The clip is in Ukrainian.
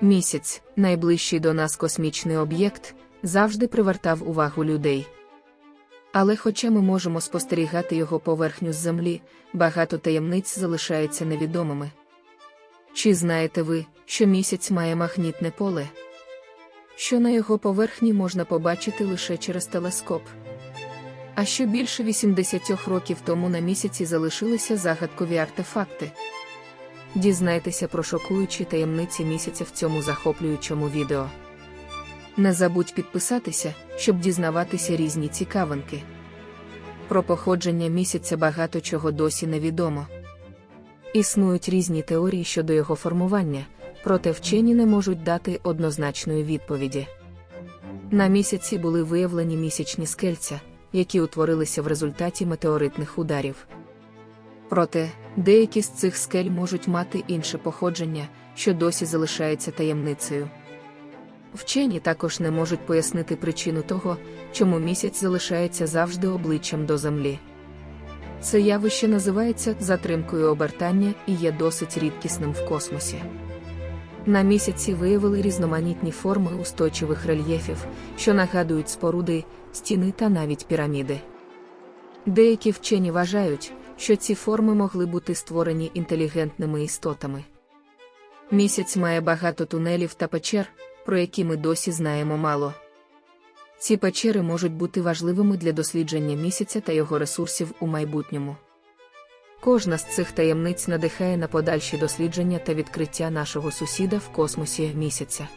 Місяць, найближчий до нас космічний об'єкт, завжди привертав увагу людей. Але хоча ми можемо спостерігати його поверхню з землі, багато таємниць залишаються невідомими. Чи знаєте ви, що місяць має магнітне поле? Що на його поверхні можна побачити лише через телескоп? А що більше 80 років тому на місяці залишилися загадкові артефакти? Дізнайтеся про шокуючі таємниці місяця в цьому захоплюючому відео. Не забудь підписатися, щоб дізнаватися різні цікавинки. Про походження місяця багато чого досі невідомо. Існують різні теорії щодо його формування, проте вчені не можуть дати однозначної відповіді. На місяці були виявлені місячні скельця, які утворилися в результаті метеоритних ударів. Проте, деякі з цих скель можуть мати інше походження, що досі залишається таємницею. Вчені також не можуть пояснити причину того, чому місяць залишається завжди обличчям до Землі. Це явище називається затримкою обертання і є досить рідкісним в космосі. На місяці виявили різноманітні форми устойчивих рельєфів, що нагадують споруди, стіни та навіть піраміди. Деякі вчені вважають, що ці форми могли бути створені інтелігентними істотами. Місяць має багато тунелів та печер, про які ми досі знаємо мало. Ці печери можуть бути важливими для дослідження місяця та його ресурсів у майбутньому. Кожна з цих таємниць надихає на подальші дослідження та відкриття нашого сусіда в космосі місяця.